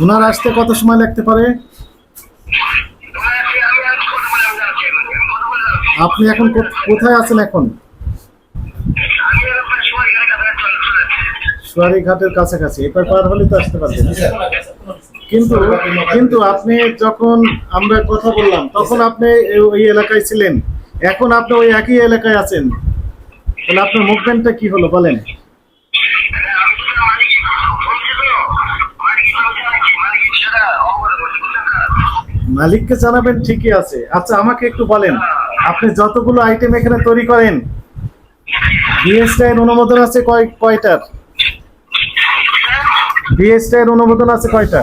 ওনার আসতে কত সময় লাগতে পারে? আপনি এখন কোথায় আছেন এখন? সোয়ারি ঘাটের কাছাকাছি। এবার পার হলে তো আসতে পারবেন। কিন্তু কিন্তু আপনি যখন আমরা কথা বললাম, তখন আপনি ওই এলাকায় ছিলেন। এখন আপনি ওই একই এলাকায় আছেন। তাহলে আপনার মুভমেন্টটা কি হলো? বলেন। মালিককে জানাবেন ঠিকই আছে। আচ্ছা আমাকে একটু বলেন আপনি যতগুলো আইটেম এখানে তৈরি করেন বিএসটি এর অনুমোদন আছে কয় কয়টার? বিএসটি এর অনুমোদন আছে কয়টা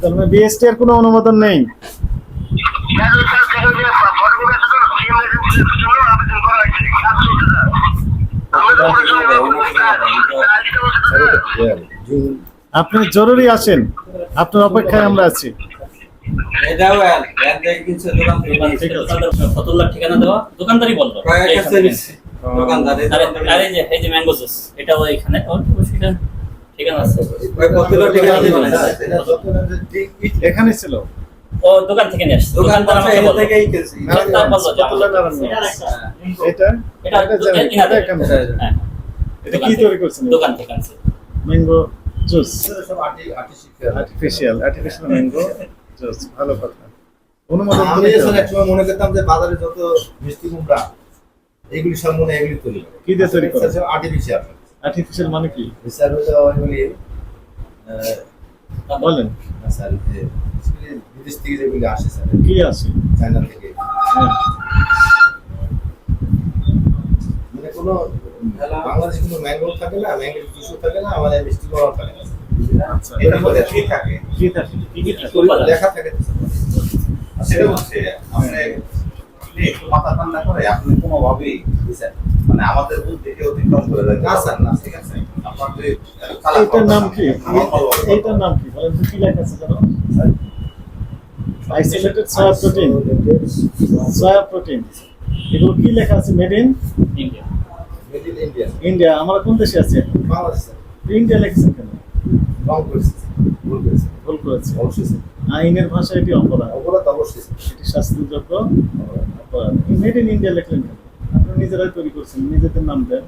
তার মানে বিএসটি এর কোনো অনুমোদন নেই। আপনি জরুরি আসেন আপনার অপেক্ষায় আমরা আছি। ঠিকানা দেওয়া দোকানদারই বলল এখানে। ওর সেটা ঠিকানা আছে। ওই কতগুলো ঠিকানা দিবেন? এখানে ছিল। ও দোকান থেকে নিয়ে আসছে। দোকানদার আমাকে থেকেই কিনছি। এটা এটা এটা এটা। এটা কি তৈরি করছেন? দোকান থেকে আনছে। Mango juice artificial artificial mango juice ভালো কথা। অনুমোদন আমি আসলে একসময় মনে করতাম যে বাজারে যত মিষ্টি কুমড়া এগুলি সব মনে এগুলি তৈরি কি দিয়ে তৈরি করে? আর্টিফিশিয়াল আর্টিফিশিয়াল মানে কি? স্যার হলো এগুলি আহ, বলেন। স্যার বিদেশ থেকে যেগুলি আসে স্যার। কি আছে চায়না থেকে। হ্যাঁ। মানে কোনো বাংলাদেশে কোনো ম্যাঙ্গো থাকে না ম্যাঙ্গো জুসও থাকে না আমাদের মিষ্টি থাকে না। আচ্ছা। এটার মধ্যে কি থাকে। কি থাকে কি কি থাকে। উপাদান। লেখা থাকে। সেটা হচ্ছে আপনি আপনি একটু মাথা ঠান্ডা করে আপনি কোনোভাবেই স্যার মানে আমাদের বুদ্ধি কেউ অতিক্রম করে দেয়। না, স্যার, না। ঠিক আছে। আপনার যে নাম কি? আমার ভালো হবে। এইটার নাম কি? বলেন কি লেখা আছে জানো isolated soya protein soya protein এগুলো কি লেখা আছে? Made in India India India আমরা কোন দেশে আছি? ইন্ডিয়া লেখছেন কেন। ভুল করেছে। অবশ্যই। আইনের ভাষায় এটি অপরাধ। অপরাধ অবশ্যই। এটি শাস্তিযোগ্য অপরাধ। মেড ইন ইন্ডিয়া লিখলেন কেন? আপনি নিজেরাই তৈরি করছেন নিজেদের নাম দেন।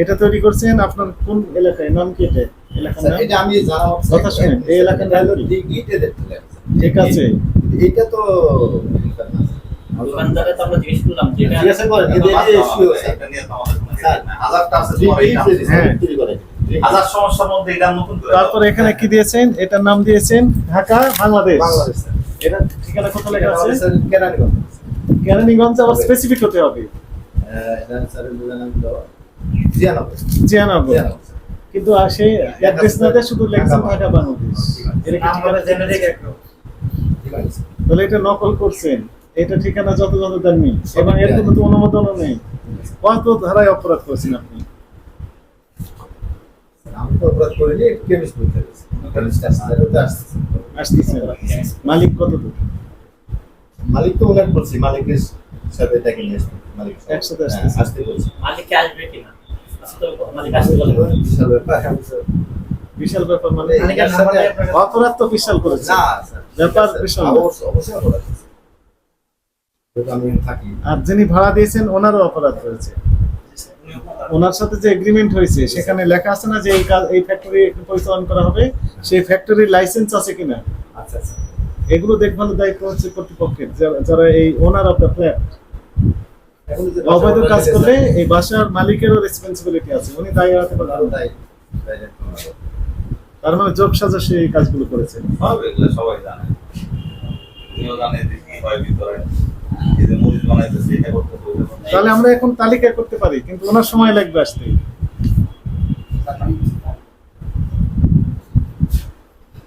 এটা তৈরি করছেন আপনার কোন এলাকায়? নাম কি এটা? এলাকার নাম? এটা আমি জানা কথা শুনেন, এই এলাকার নাম কি? ঠিক আছে। এটা তো দোকানদারে তো আমরা জিজ্ঞেস করলাম যে এটা জিজ্ঞাসা করেন এদের এই issue আছে। হ্যাঁ। করে। তারপর এখানে কি দিয়েছেন? এটার নাম দিয়েছেন ঢাকা বাংলাদেশ। এটা ঠিকানা কোথায় লেখা আছে? কেরানীগঞ্জ। কেরানীগঞ্জ আবার স্পেসিফিক হতে হবে। জিয়ানগর। কিন্তু আর সেই অ্যাড্রেস না দিয়ে শুধু লেখছেন ঢাকা বাংলাদেশ। তাহলে এটা নকল করছেন। এটা ঠিকানা যত যত দেননি। এবং এর কোনো অনুমোদনও নেই। কত ধারায় অপরাধ করেছেন আপনি। আমি তো অপরাধ করিনি, বলতে মালিক কত দূর মালিক তো ওনাকে বলছি মালিকের সাথে ডেকে নিয়ে আসবে। মালিক একসাথে হ্যাঁ, আসতে বলছি। আসবে কিনা বলে বিশাল ব্যাপার মানে অপরাধ তো বিশাল করেছে। ব্যাপার বিশাল। অবশ্যই অবশ্যই অপরাধ আছে। যেহেতু আমি থাকি আর যিনি ভাড়া দিয়েছেন ওনারও অপরাধ রয়েছে। ওনার সাথে যে এগ্রিমেন্ট হয়েছে সেখানে লেখা আছে না যে এই কাজ এই ফ্যাক্টরি পরিচালনা করা হবে সেই ফ্যাক্টরির লাইসেন্স আছে কিনা? আচ্ছা আচ্ছা। এগুলো দেখভালের দায়িত্ব হচ্ছে কর্তৃপক্ষের যারা- এই ওনার অফ দ্য ফ্ল্যাট অবৈধ কাজ করলে এই বাসার মালিকেরও রেসপন্সিবিলিটি আছে উনি দায়ী পারবেন। তার মানে যোগ সাজসে এই কাজগুলো করেছে। সবাই জানে। তুমিও জানে যে কি হয় ভিতরে। তাহলে আমরা এখন তালিকা করতে পারি? কিন্তু ওনার সময় লাগবে আসতে।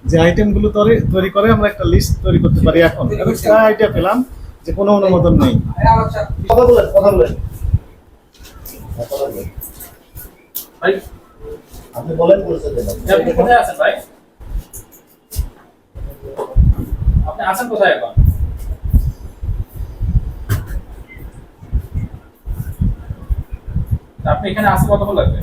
যে আইটেমগুলো তৈরি তৈরি করে আমরা একটা লিস্ট তৈরি করতে পারি এখন। আইডিয়া পেলাম যে কোনো অনুমোদন নেই। কথা বলেন কথা বলেন কথা বলেন ভাই আপনি বলেন আপনি কোথায় আছেন ভাই? আপনি আছেন কোথায় এখন? আপনি এখানে আসতে কতক্ষণ লাগবে?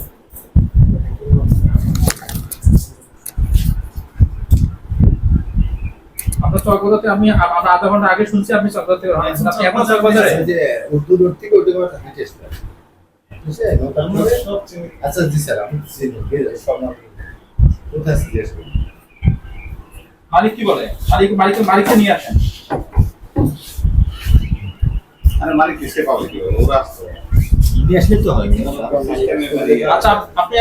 আপনার চকবাজারতে আমি আমরা আধা ঘণ্টা আগে শুনছি আপনি চকবাজার থেকে রওনা আপনি এখন চকবাজারে? যে উর্দু রোড থেকে ওটা আমার হাইটে আসতে হবে। বুঝছে? তারপরে আচ্ছা জি স্যার আমি কোথায় মালিক কি বলে? মালিক মালিককে নিয়ে আসেন। আরে মালিক কিসে পাবে কি? ওরা আসছে নিয়ে আসলে তো হয় আচ্ছা আপনি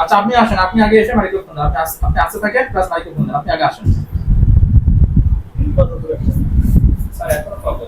আচ্ছা আপনি আসেন আপনি আগে এসে মাইক্রোফোন ফোন আপনি আপনি আসতে থাকেন প্লাস মাইক্রোফোন আপনি আগে আসেন স্যার এখন।